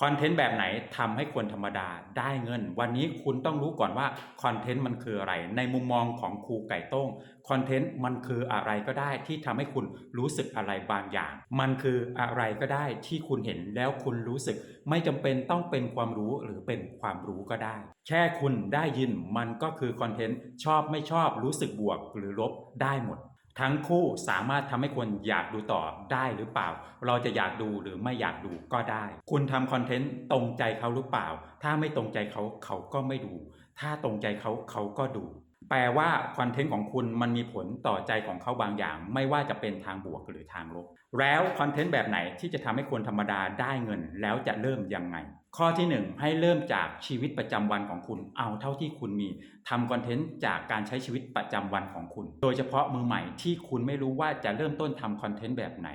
คอนเทนต์แบบไหนทำให้คนธรรมดาได้เงิน วันนี้คุณต้องรู้ก่อนว่าคอนเทนต์มันคืออะไร ในมุมมองของครูไก่ต้งคอนเทนต์มันคืออะไรก็ได้ที่ทำให้คุณรู้สึกอะไรบางอย่าง มันคืออะไรก็ได้ที่คุณเห็นแล้วคุณรู้สึก ไม่จำเป็นต้องเป็นความรู้หรือเป็นความรู้ก็ได้ แค่คุณได้ยินมันก็คือคอนเทนต์ชอบไม่ชอบรู้สึกบวกหรือลบได้หมด ทั้งคู่สามารถทำให้คนอยากดูต่อได้หรือเปล่า เราจะอยากดูหรือไม่อยากดูก็ได้ คุณทำคอนเทนต์ตรงใจเขาหรือเปล่า ถ้าไม่ตรงใจเขาเขาก็ไม่ดู ถ้าตรงใจเขาเขาก็ดู แปลว่าคอนเทนต์ของคุณมันมีผลต่อใจของเขาบางอย่าง ไม่ว่าจะเป็นทางบวกหรือทางลบ แล้วคอนเทนต์แบบไหนที่จะทำให้คนธรรมดาได้เงิน แล้วจะเริ่มยังไง ข้อที่ 1 ให้เริ่มจากชีวิตประจำวันของคุณ เอาเท่าที่คุณมีทำคอนเทนต์จากการใช้ชีวิตประจำวันของคุณ โดยเฉพาะมือใหม่ที่คุณไม่รู้ว่าจะเริ่มต้นทำคอนเทนต์แบบไหน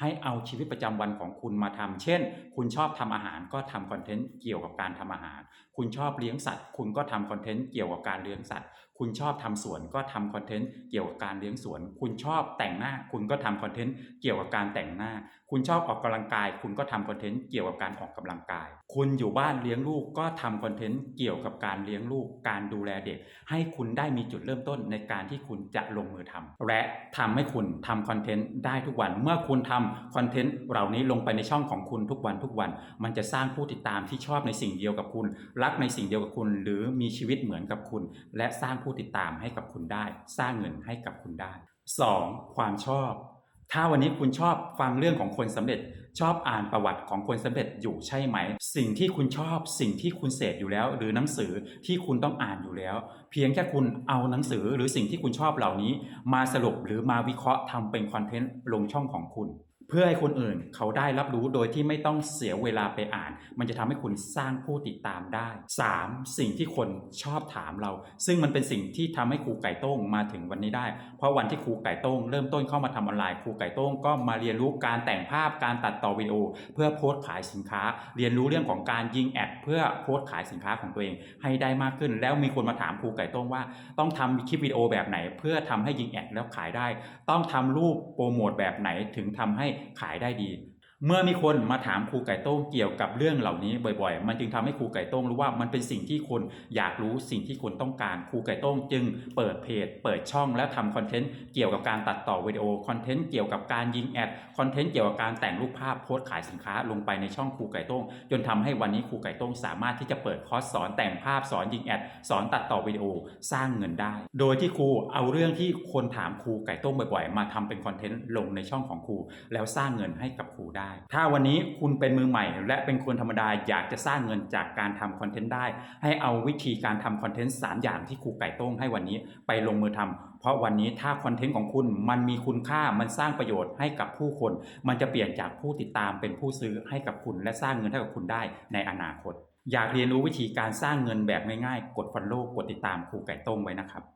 ให้เอาชีวิตประจำวันของคุณมาทำเช่น คุณชอบทำอาหารก็ทำคอนเทนต์เกี่ยวกับการทำอาหาร คุณชอบเลี้ยงสัตว์ คุณก็ทำคอนเทนต์เกี่ยวกับการเลี้ยงสัตว์ คุณชอบทำสวนก็ทำคอนเทนต์เกี่ยวกับการเลี้ยงสวน คุณชอบแต่งหน้า คุณก็ทำคอนเทนต์เกี่ยวกับการแต่งหน้า คุณชอบออกกำลังกาย คุณก็ทำคอนเทนต์เกี่ยวกับการออกกำลังกาย คุณณอยู่บ้านเลี้ยงลูกก็ทำคอนเทนต์เกี่ยวกับการเลี้ยงลูก การดูแลเด็ก ให้คุณได้มีจุดเริ่มต้นในการที่คุณจะลงมือทำและทำให้คุณทำคอนเทนต์ได้ทุกวัน เมื่อคุณทำคอนเทนต์เหล่านี้ลงไปในช่องของคุณทุกวันทุกวัน มันจะสร้างผู้ติดตามที่ชอบในสิ่งเดียวกับคุณ รักในสิ่งเดียวกับคุณ หรือมีชีวิตเหมือนกับคุณ และสร้างผู้ติดตามให้กับคุณได้ สร้างเงินให้กับคุณได้ 2. ความชอบ ถ้าวันนี้คุณชอบฟังเรื่องของคนสำเร็จ ชอบอ่านประวัติของคนสำเร็จอยู่ใช่ไหม สิ่งที่คุณชอบสิ่งที่คุณเสพอยู่แล้ว หรือหนังสือที่คุณต้องอ่านอยู่แล้ว เพียงแค่คุณเอาหนังสือหรือสิ่งที่คุณชอบเหล่านี้ มาสรุปหรือมาวิเคราะห์ทำเป็นคอนเทนต์ลงช่องของคุณ เพื่อให้คนอื่นเขาได้รับรู้โดยที่ไม่ต้องเสียเวลาไปอ่าน มันจะทำให้คุณสร้างผู้ติดตามได้ 3. สิ่งที่คนชอบถามเรา ซึ่งมันเป็นสิ่งที่ทำให้ครูไก่โต้งมาถึงวันนี้ได้ เพราะวันที่ครูไก่โต้งเริ่มต้นเข้ามาทำออนไลน์ครูไก่โต้งก็มาเรียนรู้การแต่งภาพการตัดต่อวิดีโอ เพื่อโพสต์ขายสินค้า เรียนรู้เรื่องของการยิงแอดเพื่อโพสต์ขายสินค้าของตัวเอง ให้ได้มากขึ้น แล้วมีคนมาถามครูไก่โต้งว่า ต้องทำคลิปวิดีโอแบบไหน เพื่อทำให้ยิงแอดแล้วขายได้ ต้องทำรูปโปรโมทแบบไหนถึงทำให้ขายได้ดี เมื่อมีคนมาถามครูไก่โต้งเกี่ยวกับเรื่องเหล่านี้บ่อยๆ มันจึงทำให้ครูไก่โต้งรู้ว่ามันเป็นสิ่งที่คนอยากรู้สิ่งที่คนต้องการครูไก่โต้งจึงเปิดเพจ เปิดช่องและทำคอนเทนต์เกี่ยวกับการตัดต่อวิดีโอคอนเทนต์เกี่ยวกับการยิงแอดคอนเทนต์เกี่ยวกับการแต่งรูปภาพโพสต์ขายสินค้าลงไปในช่องครูไก่โต้งจนทำให้วันนี้ครูไก่โต้งสามารถที่จะเปิดคอร์สสอนแต่งภาพสอนยิงแอดสอนตัดต่อวิดีโอสร้างเงินได้ โดยที่ครูเอาเรื่องที่คนถามครูไก่โต้งบ่อยๆ มาทำเป็นคอนเทนต์ลงในช่องของครูแล้วสร้างเงินให้กับครูได้ถ้าวันนี้คุณเป็นมือใหม่ และเป็นคนธรรมดาอยากจะสร้างเงินจากการทำคอนเทนต์ได้ ให้เอาวิธีการทำคอนเทนต์3อย่างที่ครูไก่ต้งให้วันนี้ไปลงมือทำเพราะวันนี้ถ้าคอนเทนต์ของคุณมันมีคุณค่ามันสร้างประโยชน์ให้กับผู้คน มันจะเปลี่ยนจากผู้ติดตามเป็นผู้ซื้อให้กับคุณ และสร้างเงินให้กับคุณได้ในอนาคต อยากเรียนรู้วิธีการสร้างเงินแบบง่ายๆ กดฟันโลกกดติดตามครูไก่ต้งไว้นะครับ